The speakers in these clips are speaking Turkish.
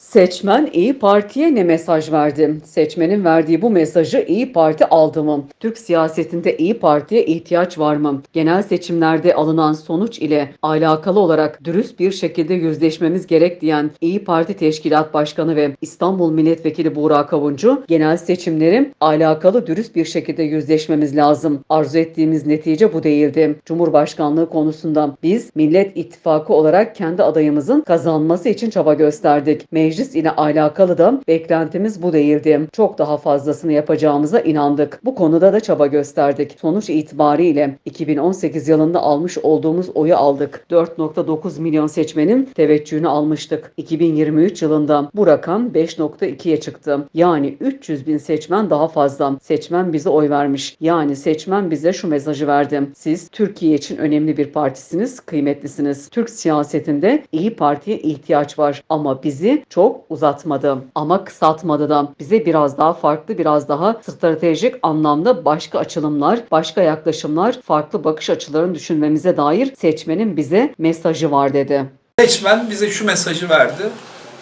Seçmen İyi Parti'ye ne mesaj verdi? Seçmenin verdiği bu mesajı İyi Parti aldı mı? Türk siyasetinde İyi Parti'ye ihtiyaç var mı? Genel seçimlerde alınan sonuç ile alakalı olarak dürüst bir şekilde yüzleşmemiz gerek diyen İyi Parti Teşkilat Başkanı ve İstanbul Milletvekili Buğra Kavuncu, genel seçimlerin alakalı dürüst bir şekilde yüzleşmemiz lazım. Arzu ettiğimiz netice bu değildi. Cumhurbaşkanlığı konusunda biz Millet İttifakı olarak kendi adayımızın kazanması için çaba gösterdik. Meclis ile alakalı da beklentimiz bu değildi. Çok daha fazlasını yapacağımıza inandık. Bu konuda da çaba gösterdik. Sonuç itibariyle 2018 yılında almış olduğumuz oyu aldık. 4.9 milyon seçmenin teveccühünü almıştık. 2023 yılında bu rakam 5.2'ye çıktı. Yani 300 bin seçmen daha fazla. Seçmen bize oy vermiş. Yani seçmen bize şu mesajı verdi. Siz Türkiye için önemli bir partisiniz, kıymetlisiniz. Türk siyasetinde iyi Parti'ye ihtiyaç var ama bizi çok uzatmadı ama kısaltmadı da. Bize biraz daha farklı, biraz daha stratejik anlamda başka açılımlar, başka yaklaşımlar, farklı bakış açılarını düşünmemize dair seçmenin bize mesajı var dedi. Seçmen bize şu mesajı verdi.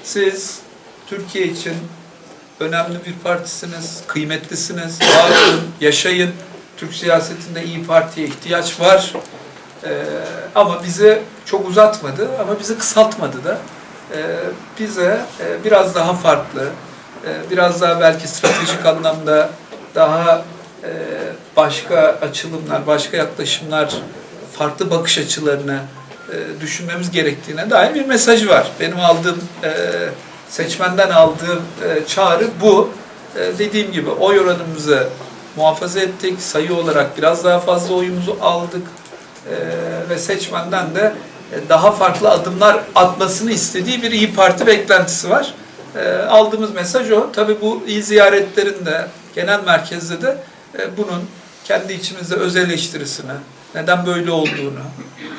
Siz Türkiye için önemli bir partisiniz, kıymetlisiniz, olun, yaşayın. Türk siyasetinde iyi Parti'ye ihtiyaç var. Ee, ama bize çok uzatmadı ama bizi kısaltmadı da. Ee, bize e, biraz daha farklı, e, biraz daha belki stratejik anlamda daha e, başka açılımlar, başka yaklaşımlar, farklı bakış açılarını düşünmemiz gerektiğine dair bir mesajı var. Benim aldığım seçmenden aldığım çağrı bu. Dediğim gibi oy oranımızı muhafaza ettik. Sayı olarak biraz daha fazla oyumuzu aldık. Ve seçmenden de daha farklı adımlar atmasını istediği bir İyi Parti beklentisi var. E, aldığımız mesaj o. Tabii bu il ziyaretlerinde, genel merkezde de e, bunun kendi içimizde öz eleştirisini, neden böyle olduğunu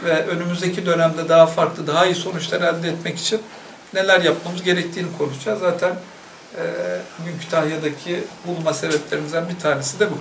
ve önümüzdeki dönemde daha farklı, daha iyi sonuçlar elde etmek için neler yapmamız gerektiğini konuşacağız. Zaten e, bugün bulunma sebeplerimizden bir tanesi de bu.